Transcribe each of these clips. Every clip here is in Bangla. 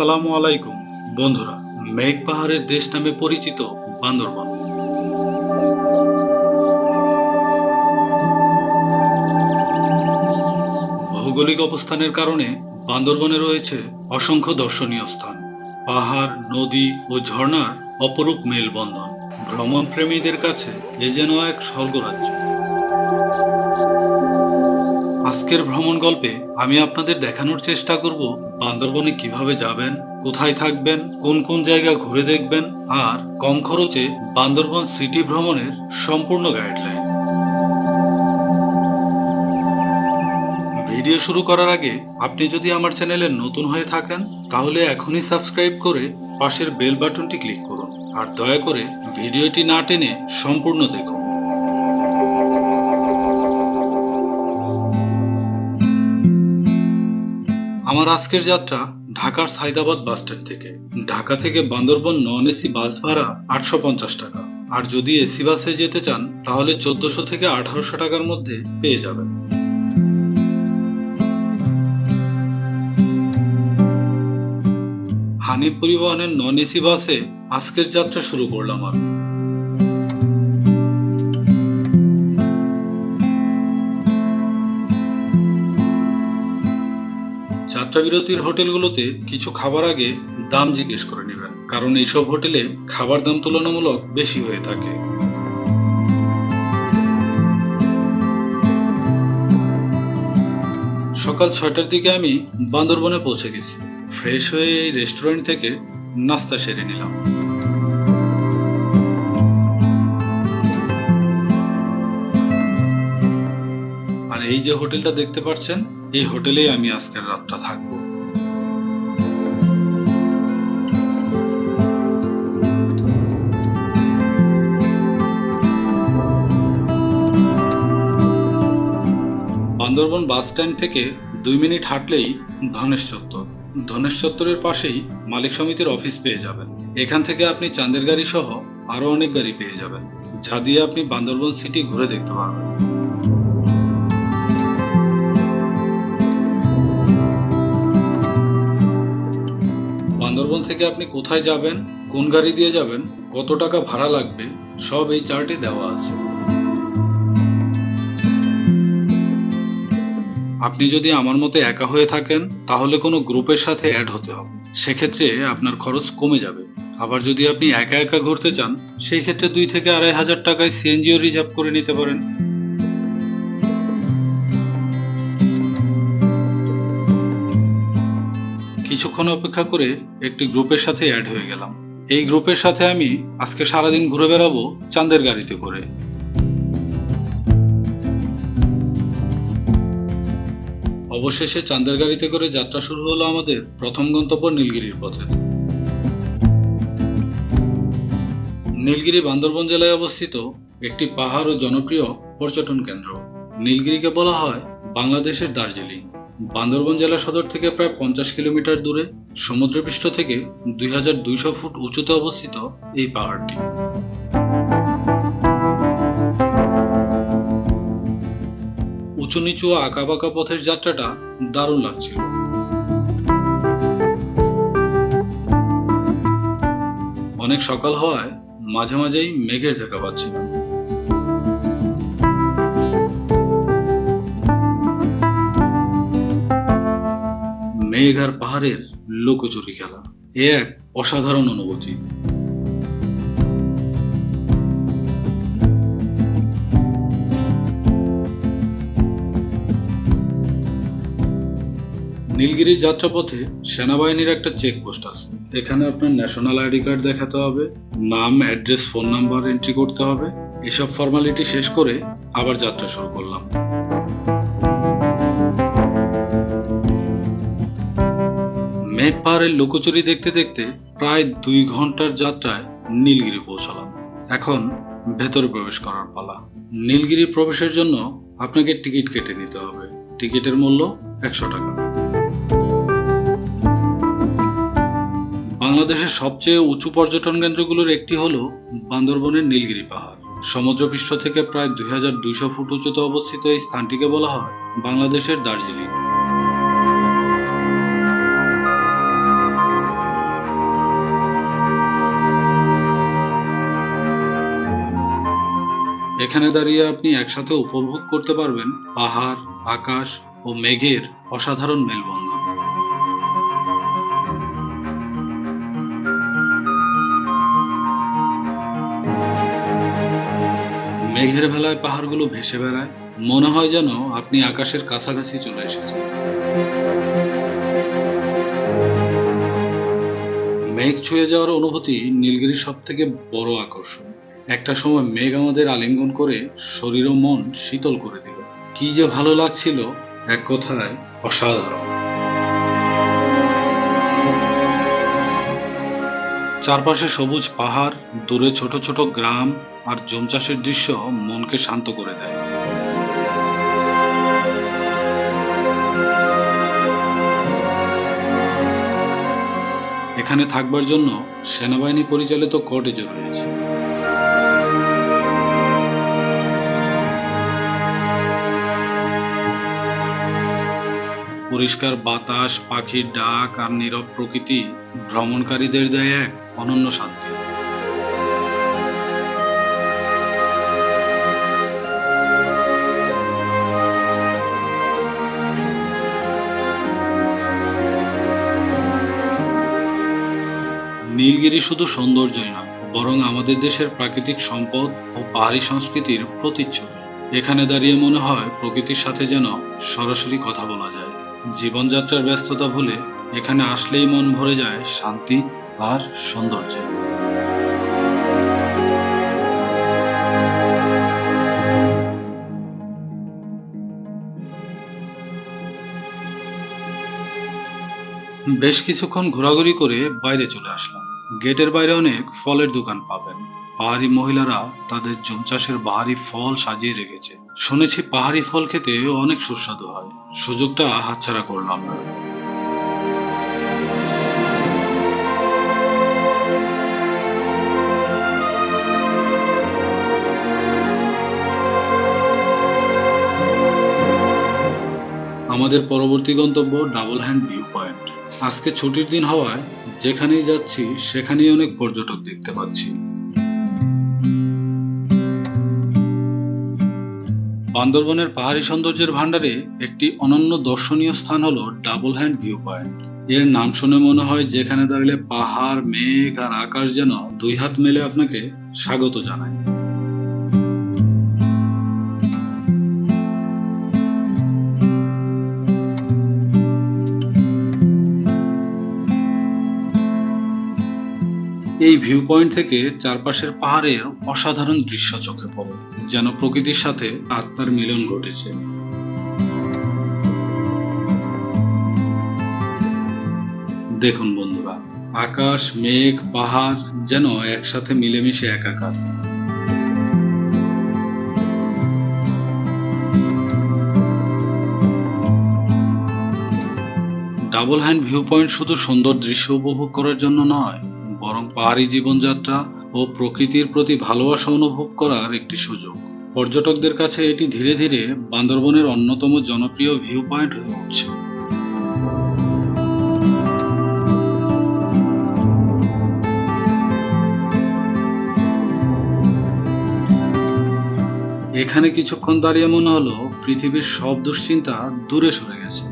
আসসালামু আলাইকুম। বন্ধুরা, মেঘ পাহাড়ের দেশ নামে পরিচিত বান্দরবান। ভৌগোলিক অবস্থানের কারণে বান্দরবনে রয়েছে অসংখ্য দর্শনীয় স্থান। পাহাড়, নদী ও ঝর্ণার অপরূপ মেলবন্ধন। ভ্রমণ প্রেমীদের কাছে এ যেন এক স্বর্গরাজ্য। আজকের ভ্রমণ গল্পে আমি আপনাদের দেখানোর চেষ্টা করব বান্দরবনে কীভাবে যাবেন, কোথায় থাকবেন, কোন কোন জায়গা ঘুরে দেখবেন, আর কম খরচে বান্দরবন সিটি ভ্রমণের সম্পূর্ণ গাইডলাইন। ভিডিও শুরু করার আগে আপনি যদি আমার চ্যানেলে নতুন হয়ে থাকেন, তাহলে এখনই সাবস্ক্রাইব করে পাশের বেল বাটনটি ক্লিক করুন, আর দয়া করে ভিডিওটি না টেনে সম্পূর্ণ দেখুন। আমার আজকের যাত্রা ঢাকার সাইদাবাদ বাস স্ট্যান্ড থেকে। ঢাকা থেকে বান্দরবন নন এসি বাস ভাড়া আটশো পঞ্চাশ টাকা। আর যদি এসি বাসে যেতে চান, তাহলে চোদ্দশো থেকে আঠারোশো টাকার মধ্যে পেয়ে যাবেন। হানি পরিবহনের নন এসি বাসে আজকের যাত্রা শুরু করলাম আমি। যাত্রা বিরতির হোটেলগুলোতে কিছু খাবার আগে দাম জিজ্ঞেস করে নেবেন, কারণ এইসব হোটেলে খাবার দাম তুলনামূলক বেশি হয়ে থাকে। সকাল ছয়টার দিকে আমি বান্দরবনে পৌঁছে গেছি। ফ্রেশ হয়ে এই রেস্টুরেন্ট থেকে নাস্তা সেরে নিলাম। এই যে হোটেলটা দেখতে পাচ্ছেন, এই হোটেলেই আমি আজকের রাতটা থাকব। বান্দরবন বাস স্ট্যান্ড থেকে দুই মিনিট হাঁটলেই ধনেশ চত্বর। ধনেশ চত্বরের পাশেই মালিক সমিতির অফিস পেয়ে যাবেন। এখান থেকে আপনি চাঁদের গাড়ি সহ আরও অনেক গাড়ি পেয়ে যাবেন। যা দিয়ে আপনি বান্দরবন সিটি ঘুরে দেখতে পারবেন। থেকে আপনি কোথায় যাবেন, কোন গাড়ি দিয়ে যাবেন, কত টাকা ভাড়া লাগবে, সব এই চার্টে দেওয়া আছে। আপনি যদি আমার মতো একা হয়ে থাকেন, তাহলে কোনো গ্রুপের সাথে অ্যাড হতে হবে। সেক্ষেত্রে আপনার খরচ কমে যাবে। আবার যদি আপনি একা একা ঘুরতে চান, সেই ক্ষেত্রে দুই থেকে আড়াই হাজার টাকায় সিএনজিও রিজার্ভ করে নিতে পারেন। কিছুক্ষণ অপেক্ষা করে একটি গ্রুপের সাথে অ্যাড হয়ে গেলাম। এই গ্রুপের সাথে আমি আজকে সারাদিন ঘুরে বেড়াবো চাঁদের গাড়িতে করে। অবশেষে চাঁদের গাড়িতে করে যাত্রা শুরু হলো আমাদের প্রথম গন্তব্য নীলগিরির পথে। নীলগিরি বান্দরবন জেলায় অবস্থিত একটি পাহাড় ও জনপ্রিয় পর্যটন কেন্দ্র। নীলগিরিকে বলা হয় বাংলাদেশের দার্জিলিং। বান্দরবন জেলা সদর থেকে প্রায় পঞ্চাশ কিলোমিটার দূরে, সমুদ্রপৃষ্ঠ থেকে দুই হাজার দুইশো ফুট উঁচুতে অবস্থিত এই পাহাড়টি। উঁচু নিচু আঁকাবাঁকা পথের যাত্রাটা দারুণ লাগছিল। অনেক সকাল হওয়ায় মাঝে মাঝেই মেঘের দেখা পাচ্ছিলাম। মেঘ আর পাহাড়ের লোকচুরি খেলা। এ এক অসাধারণ অনুভূতি। নীলগিরি যাত্রাপথে সেনাবাহিনীর একটা চেকপোস্ট আছে। এখানে আপনার ন্যাশনাল আইডি কার্ড দেখাতে হবে, নাম অ্যাড্রেস ফোন নাম্বার এন্ট্রি করতে হবে। এসব ফর্মালিটি শেষ করে আবার যাত্রা শুরু করলাম। মেঘ পাহাড়ের লুকোচুরি দেখতে দেখতে প্রায় দুই ঘণ্টার যাত্রায় নীলগিরি পৌঁছালাম। এখন ভেতরে প্রবেশ করার পালা। নীলগিরি প্রবেশের জন্য আপনাকে টিকিট কেটে নিতে হবে। টিকিটের মূল্য একশো টাকা। বাংলাদেশের সবচেয়ে উঁচু পর্যটন কেন্দ্রগুলোর একটি হল বান্দরবনের নীলগিরি পাহাড়। সমুদ্রপৃষ্ঠ থেকে প্রায় দুই হাজার দুইশো ফুট উঁচুতে অবস্থিত এই স্থানটিকে বলা হয় বাংলাদেশের দার্জিলিং। এখানে দাঁড়িয়ে আপনি একসাথে উপভোগ করতে পারবেন পাহাড়, আকাশ ও মেঘের অসাধারণ মেলবন্ধন। মেঘের ভেলায় পাহাড়গুলো ভেসে বেড়ায়, মনে হয় যেন আপনি আকাশের কাছাকাছি চলে এসেছেন। মেঘ ছুঁয়ে যাওয়ার অনুভূতি নীলগিরির সব থেকে বড় আকর্ষণ। একটা সময় মেঘ আমাদের আলিঙ্গন করে শরীর ও মন শীতল করে দিল। কি যে ভালো লাগছিল এক কথায় অসাধারণ। চারপাশে সবুজ পাহাড়, দূরে ছোট ছোট গ্রাম আর জুম চাষের দৃশ্য মনকে শান্ত করে দেয়। এখানে থাকবার জন্য সেনাবাহিনী পরিচালিত কটেজও রয়েছে। পরিষ্কার বাতাস পাখির ডাক আর নীরব প্রকৃতি ভ্রমণকারীদের দেয় এক অনন্য শান্তি। নীলগিরি শুধু সৌন্দর্যই না বরং আমাদের দেশের প্রাকৃতিক সম্পদ ও পাহাড়ি সংস্কৃতির প্রতিচ্ছবি। এখানে দাঁড়িয়ে মনে হয় প্রকৃতির সাথে যেন সরাসরি কথা বলা যায়। জীবনযাত্রার ব্যস্ততা ভুলে এখানে আসলেই মন ভরে যায় শান্তি আর সৌন্দর্যে। বেশ কিছুক্ষণ ঘোরাঘুরি করে বাইরে চলে আসলাম। গেটের বাইরে অনেক ফলের দোকান পাবেন। পাহাড়ি মহিলারা তাদের জুম চাষের বাহারি ফল সাজিয়ে রেখেছে। শুনেছি পাহাড়ি ফল খেতে অনেক সুস্বাদু হয়। সুযোগটা হাতছাড়া করলাম না। আমাদের পরবর্তী গন্তব্য ডাবল হ্যান্ড ভিউ পয়েন্ট। আজকে ছুটির দিন হওয়ায় যেখানেই যাচ্ছি, সেখানেই অনেক পর্যটক দেখতে পাচ্ছি। বান্দরবনের পাহাড়ি সৌন্দর্যের ভাণ্ডারে একটি অনন্য দর্শনীয় স্থান হলো ডাবল হ্যান্ড ভিউ পয়েন্ট। এর নাম শুনে মনে হয় যেখানে দাঁড়িয়ে পাহাড়, মেঘ আর আকাশ যেন দুই হাত মেলে আপনাকে স্বাগত জানায়। এই ভিউ পয়েন্ট থেকে চারপাশের পাহাড়ের অসাধারণ দৃশ্য চোখে পড়ে, যেন প্রকৃতির সাথে আত্মার মিলন ঘটেছে। দেখুন বন্ধুরা, আকাশ, মেঘ, পাহাড় যেন একসাথে মিলেমিশে একাকার। ডাবল হ্যান্ড ভিউ পয়েন্ট শুধু সুন্দর দৃশ্য উপভোগ করার জন্য নয় পাহাড়ি জীবনযাত্রা ও প্রকৃতির প্রতি ভালোবাসা অনুভব করার একটি সুযোগ। পর্যটকদের কাছে এটি ধীরে ধীরে বান্দরবনের অন্যতম জনপ্রিয় ভিউ পয়েন্ট হয়ে উঠছে। এখানে কিছুক্ষণ দাঁড়িয়ে মনে হলো পৃথিবীর সব দুশ্চিন্তা দূরে সরে গেছে।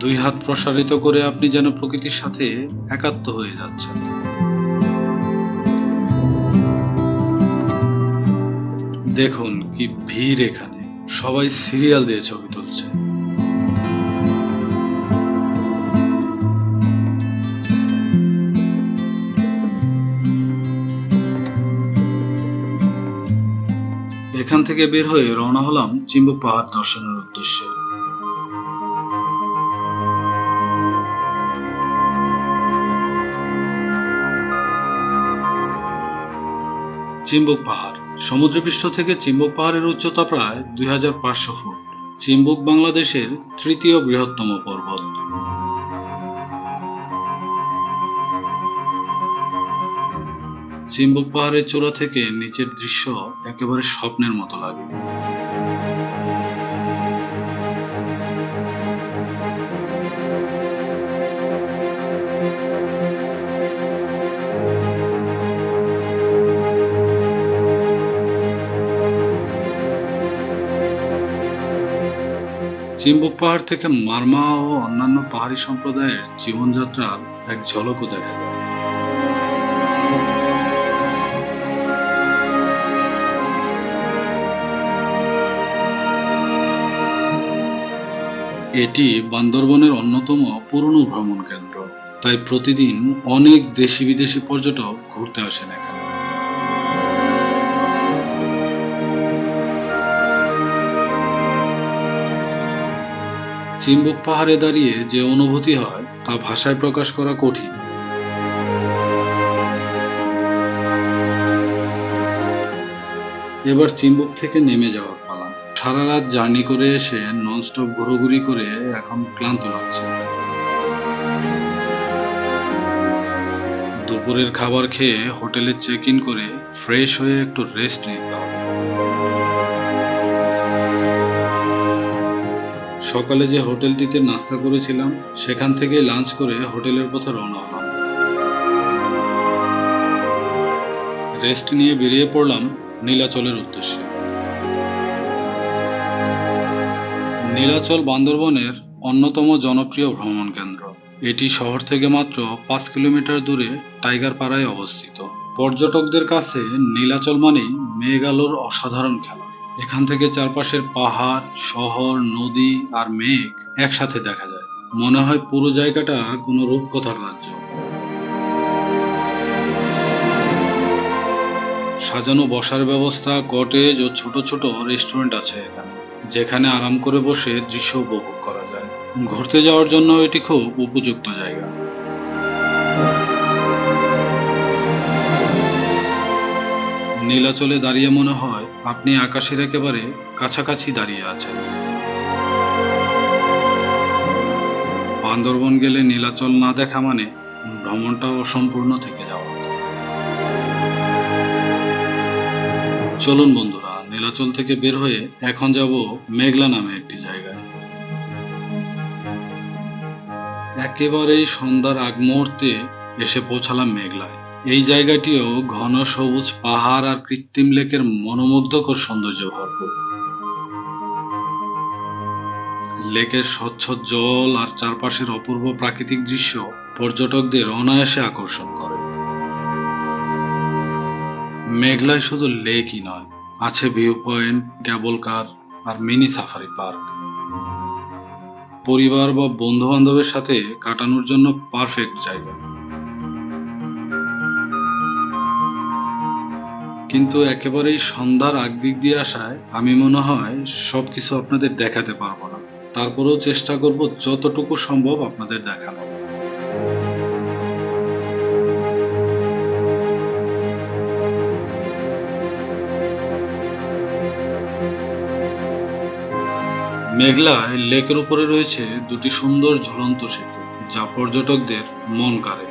দুই হাত প্রসারিত করে আপনি যেন প্রকৃতির সাথে একাত্ম হয়ে যাচ্ছেন। দেখুন কি ভিড় এখানে। সবাই সিরিয়াল দিয়ে ছবি তুলছে। এখান থেকে বের হয়ে রওনা হলাম চিম্বু পাহাড় দর্শনের উদ্দেশ্যে। চিম্বুক পাহাড়। সমুদ্রপৃষ্ঠ থেকে চিম্বুক পাহাড়ের উচ্চতা প্রায় দুই হাজার পাঁচশো ফুট। চিম্বুক বাংলাদেশের তৃতীয় বৃহত্তম পর্বত। চিম্বুক পাহাড়ের চূড়া থেকে নিচের দৃশ্য একেবারে স্বপ্নের মতো লাগে। চিম্বুক পাহাড় থেকে মারমা ও অন্যান্য পাহাড়ি সম্প্রদায়ের জীবনযাত্রার এক ঝলকও দেখা যায়। এটি বান্দরবনের অন্যতম পুরনো ভ্রমণ কেন্দ্র তাই প্রতিদিন অনেক দেশি বিদেশি পর্যটক ঘুরতে আসেন এখানে। চিম্বুক পাহাড়ে দাঁড়িয়ে যে অনুভূতি হয়, তা ভাষায় প্রকাশ করা কঠিন। এবার চিম্বুক থেকে নেমে যাওয়ার পালা। সারা রাত জার্নি করে এসে ননস্টপ ঘোরাঘুরি করে এখন ক্লান্ত লাগছে। দুপুরের খাবার খেয়ে হোটেলে চেক ইন করে ফ্রেশ হয়ে একটু রেস্ট নিতে হবে। সকালে যে হোটেলটিতে নাস্তা করেছিলাম, সেখান থেকে লাঞ্চ করে হোটেলের পথে রওনা হলাম। রেস্ট নিয়ে বেরিয়ে পড়লাম নীলাচলের উদ্দেশ্যে। নীলাচল বান্দরবনের অন্যতম জনপ্রিয় ভ্রমণ কেন্দ্র। এটি শহর থেকে মাত্র পাঁচ কিলোমিটার দূরে টাইগার পাড়ায় অবস্থিত। পর্যটকদের কাছে নীলাচল মানেই মেঘ আলোর অসাধারণ খেলা। এখান থেকে চারপাশের পাহাড়, শহর, নদী আর মেঘ একসাথে দেখা যায়। মনে হয় পুরো জায়গাটা কোনো রূপকথার রাজ্য। সাজানো বসার ব্যবস্থা কটেজ ও ছোট ছোট রেস্টুরেন্ট আছে এখানে, যেখানে আরাম করে বসে দৃশ্য উপভোগ করা যায়। ঘুরতে যাওয়ার জন্য এটি খুব উপযুক্ত জায়গা। নীলাচলে দাঁড়িয়ে মনে হয় আপনি আকাশের একেবারে কাছাকাছি দাঁড়িয়ে আছেন। বান্দরবন গেলে নীলাচল না দেখা মানে ভ্রমণটা অসম্পূর্ণ থেকে যাওয়া। চলুন বন্ধুরা, নীলাচল থেকে বের হয়ে এখন যাব মেঘলা নামে একটি জায়গায়। একেবারেই সন্ধ্যার আগ মুহূর্তে এসে পৌঁছালাম মেঘলায়। এই জায়গাটিও ঘন সবুজ পাহাড় আর কৃত্রিম লেকের মনোমুগ্ধকর সৌন্দর্য ভরপুর। লেকের স্বচ্ছ জল আর চারপাশের অপূর্ব প্রাকৃতিক দৃশ্য পর্যটকদের অনায়াসে আকর্ষণ করে। মেঘলায় শুধু লেকই নয়, আছে ভিউ পয়েন্ট, ক্যাবল কার আর মিনি সাফারি পার্ক। পরিবার বা বন্ধু বান্ধবের সাথে কাটানোর জন্য পারফেক্ট জায়গা। কিন্তু একেবারেই সন্ধ্যার আগ দিক দিয়ে আসায় আমি মনে হয় সবকিছু আপনাদের দেখাতে পারব না। তারপরেও চেষ্টা করব যতটুকু সম্ভব আপনাদের দেখানো মেঘলায় লেকের উপরে রয়েছে দুটি সুন্দর ঝুলন্ত সেতু, যা পর্যটকদের মন কাড়ে।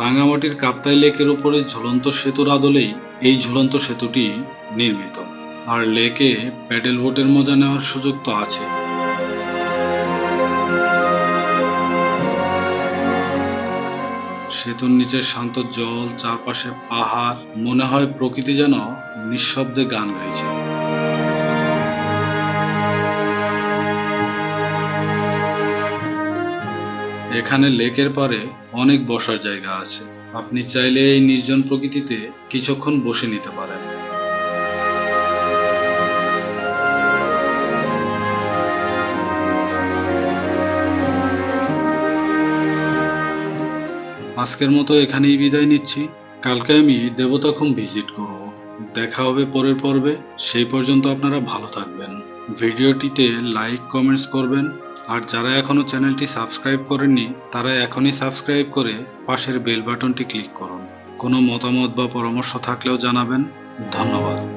রাঙামাটির কাপ্তাই লেকের উপরে ঝুলন্ত সেতুর আদলেই এই ঝুলন্ত সেতুটি নির্মিত। আর লেকে প্যাডেল বোটের মজা নেওয়ার সুযোগ তো আছে। সেতুর নিচে শান্ত জল, চারপাশে পাহাড়, মনে হয় প্রকৃতি যেন নিঃশব্দে গান গাইছে। এখানে লেকের পারে অনেক বসার জায়গা আছে। আপনি চাইলে এই নির্জন প্রকৃতিতে কিছুক্ষণ বসে নিতে পারেন। আজকের মতো এখানেই বিদায় নিচ্ছি। কালকে আমি দেবতাখুম ভিজিট করব। দেখা হবে পরের পর্বে। সেই পর্যন্ত আপনারা ভালো থাকবেন। ভিডিওটিতে লাইক, কমেন্টস করবেন। আর যারা এখনও চ্যানেলটি সাবস্ক্রাইব করেননি, তারা এখনই সাবস্ক্রাইব করে পাশের বেল বাটনটি ক্লিক করুন। কোনো মতামত বা পরামর্শ থাকলেও জানাবেন। ধন্যবাদ।